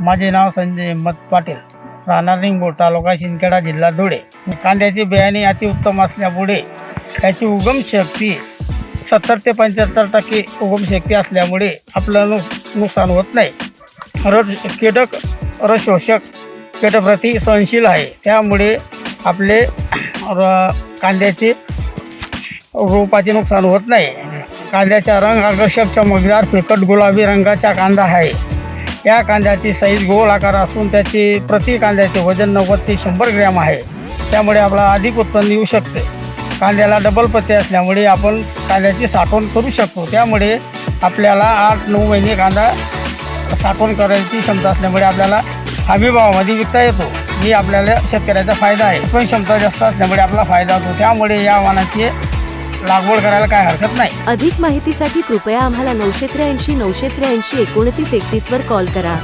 माझे नाव संजय हिंमत पाटील. राहणार निंगोड तालुका शिंदखेडा जिल्हा धुळे. कांद्याचे बियाणे अतिउत्तम असल्यामुळे त्याची उगम शक्ती सत्तर ते पंच्याहत्तर टक्के उगम शक्ती असल्यामुळे आपलं नुक नुकसान होत नाही. रस कीटक रसशोषक कीटप्रती सहनशील आहे. त्यामुळे आपले र कांद्याचे रोपाचे नुकसान होत नाही. कांद्याचा रंग आकर्षक चमकदार फिकट गुलाबी रंगाचा कांदा आहे. या कांद्याची साईज गोल आकार असून त्याची प्रति कांद्याचे वजन नव्वद ते शंभर ग्रॅम आहे. त्यामुळे आपला अधिक उत्पन्न येऊ शकते. कांद्याला डबल पत्ते असल्यामुळे आपण कांद्याची साठवण करू शकतो. त्यामुळे आपल्याला आठ नऊ महिने कांदा साठवण करायची क्षमता असल्यामुळे आपल्याला हमी भावामध्ये विकता येतो ही आपल्याला शेतकऱ्याचा फायदा आहे. पण क्षमता जास्त असल्यामुळे आपला फायदा होतो. त्यामुळे या वाहनाचे लागवड करायला काय हरकत नाही. अधिक माहितीसाठी कृपया आम्हाला नऊशे त्र्याऐंशी नऊशे त्र्याऐंशी एकोणतीस एकतीसवर कॉल करा.